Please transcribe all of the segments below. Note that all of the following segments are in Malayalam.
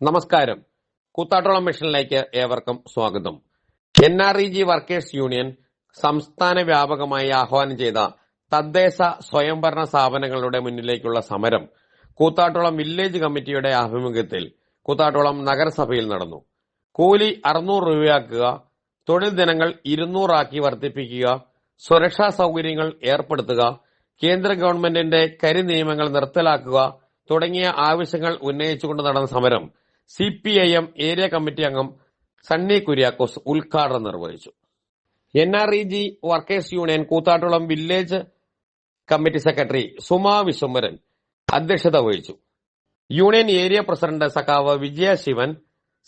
നമസ്കാരം. കൂത്താട്ടോളം മിഷനിലേക്ക് ഏവർക്കും സ്വാഗതം. N R E G workers union സംസ്ഥാന വ്യാപകമായി ആഹ്വാനം ചെയ്ത തദ്ദേശ സ്വയംഭരണ സ്ഥാപനങ്ങളുടെ മുന്നിലേക്കുള്ള സമരം കൂത്താട്ടോളം വില്ലേജ് കമ്മിറ്റിയുടെ ആഭിമുഖ്യത്തിൽ കൂത്താട്ടോളം നഗരസഭയിൽ നടന്നു. കൂലി അറുന്നൂറ് രൂപയാക്കുക തൊഴിൽ ദിനങ്ങൾ ഇരുന്നൂറാക്കി വർദ്ധിപ്പിക്കുക സുരക്ഷാ സൗകര്യങ്ങൾ ഏർപ്പെടുത്തുക കേന്ദ്ര ഗവൺമെന്റിന്റെ കരി നിയമങ്ങൾ നിർത്തലാക്കുക തുടങ്ങിയ ആവശ്യങ്ങൾ ഉന്നയിച്ചുകൊണ്ട് നടന്ന സമരം C P I M area committee അംഗം സണ്ണി കുര്യാക്കോസ് ഉദ്ഘാടനം നിർവഹിച്ചു. N R E G workers union Koothattukulam village committee secretary Suma Vishwambharan അധ്യക്ഷത വഹിച്ചു. യൂണിയൻ ഏരിയ പ്രസിഡന്റ് സഖാവ് Vijaya Shivan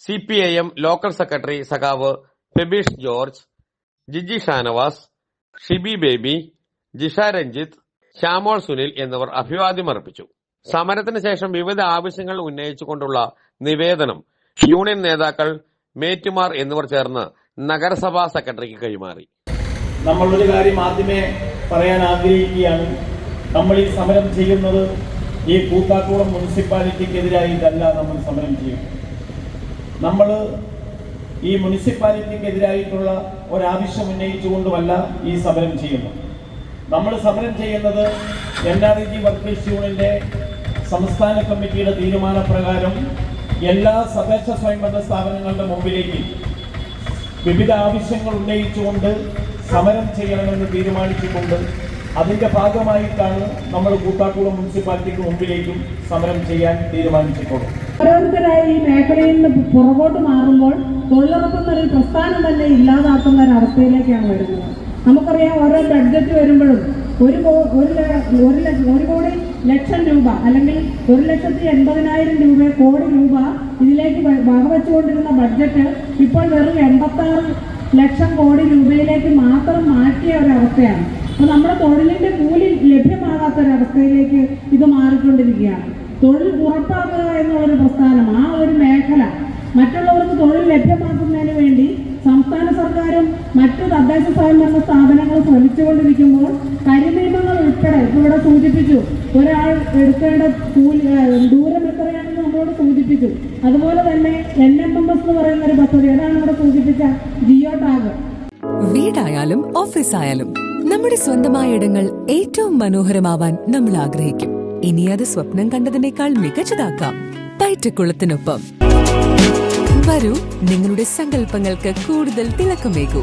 C P I M local secretary സഖാവ് ഫെബീഷ് ജോർജ് ജിജി ഷാനവാസ് ഷിബി ബേബി ജിഷ രഞ്ജിത്ത് ശ്യാമോൾ സുനിൽ എന്നിവർ അഭിവാദ്യം അർപ്പിച്ചു. സമരത്തിന് ശേഷം വിവിധ ആവശ്യങ്ങൾ ഉന്നയിച്ചുകൊണ്ടുള്ള നിവേദനം യൂണിയൻ നേതാക്കൾ മേറ്റുമാർ എന്നിവർ ചേർന്ന് നഗരസഭാ സെക്രട്ടറിക്ക് കൈമാറി. നമ്മൾ ഒരു കാര്യം ആദ്യമേ പറയാൻ ആഗ്രഹിക്കുകയാണ്. നമ്മൾ ഈ സമരം ചെയ്യുന്നത് ഈ കൂത്താട്ടൂളം മുനിസിപ്പാലിറ്റിക്കെതിരായിട്ടല്ല നമ്മൾ സമരം ചെയ്യുന്നത്. നമ്മൾ ഈ മുനിസിപ്പാലിറ്റിക്കെതിരായിട്ടുള്ള ഒരാവശ്യം ഉന്നയിച്ചുകൊണ്ടുമല്ല ഈ സമരം ചെയ്യുന്നത്. നമ്മൾ സമരം ചെയ്യുന്നത് N R E G workers യൂണിയന്റെ സംസ്ഥാന കമ്മിറ്റിയുടെ തീരുമാനപ്രകാരം എല്ലാ തദ്ദേശ സ്വയംഭരണ സ്ഥാപനങ്ങളുടെ മുമ്പിലേക്ക് വിവിധ ആവശ്യങ്ങൾ ഉന്നയിച്ചുകൊണ്ട് സമരം ചെയ്യണമെന്ന് തീരുമാനിച്ചിട്ടുണ്ട്. അതിന്റെ ഭാഗമായിട്ടാണ് നമ്മൾ കൂട്ടാക്കുളം മുനിസിപ്പാലിറ്റിക്ക് മുമ്പിലേക്കും സമരം ചെയ്യാൻ തീരുമാനിച്ചിട്ടുള്ളത്. ഓരോരുത്തരായി ഈ മേഖലയിൽ നിന്ന് പുറകോട്ട് മാറുമ്പോൾ തൊഴിലുറപ്പ് എന്നൊരു പ്രസ്ഥാനം തന്നെ ഇല്ലാതാക്കുന്ന ഒരു അവസ്ഥയിലേക്കാണ് വരുന്നത്. നമുക്കറിയാം ഓരോ ബഡ്ജറ്റ് വരുമ്പോഴും ഒരു ഒരു ഒരു കോടി ലക്ഷം രൂപ അല്ലെങ്കിൽ ഒരു ലക്ഷത്തി എൺപതിനായിരം രൂപ കോടി രൂപ ഇതിലേക്ക് വകവെച്ചുകൊണ്ടിരുന്ന ബഡ്ജറ്റ് ഇപ്പോൾ വെറും എൺപത്താറ് ലക്ഷം കോടി രൂപയിലേക്ക് മാത്രം മാറ്റിയ ഒരവസ്ഥയാണ്. അപ്പോൾ നമ്മുടെ തൊഴിലിന്റെ കൂലി ലഭ്യമാകാത്ത ഒരവസ്ഥയിലേക്ക് ഇത് മാറിക്കൊണ്ടിരിക്കുകയാണ്. തൊഴിൽ ഉറപ്പാക്കുക എന്നുള്ളൊരു പ്രസ്ഥാനം ആ ഒരു തദ്ദേശ സ്വയംഭരണ സ്ഥാപനങ്ങൾ ശ്രമിച്ചുകൊണ്ടിരിക്കുമ്പോൾ കരിനിയമങ്ങൾ ഉൾപ്പെടെ ഇവിടെ സൂചിപ്പിച്ചു. ഒരാൾ എടുക്കേണ്ട ദൂരം എത്രയാണെന്ന് നമ്മളോട് സൂചിപ്പിച്ചു. അതുപോലെ തന്നെ എൻ എം എം എസ് എന്ന് പറയുന്ന ഒരു പദ്ധതി അതാണ് ഇവിടെ സൂചിപ്പിച്ച ജിയോ ടാഗ്. വീടായാലും ഓഫീസായാലും നമ്മുടെ സ്വന്തമായ ഇടങ്ങൾ ഏറ്റവും മനോഹരമാവാൻ നമ്മൾ ആഗ്രഹിക്കും. ഇനി അത് സ്വപ്നം കണ്ടതിനേക്കാൾ മികച്ചതാക്കാം. പയറ്റക്കുളത്തിനൊപ്പം വരൂ നിങ്ങളുടെ സങ്കല്പങ്ങൾക്ക് കൂടുതൽ തിളക്കമേകൂ.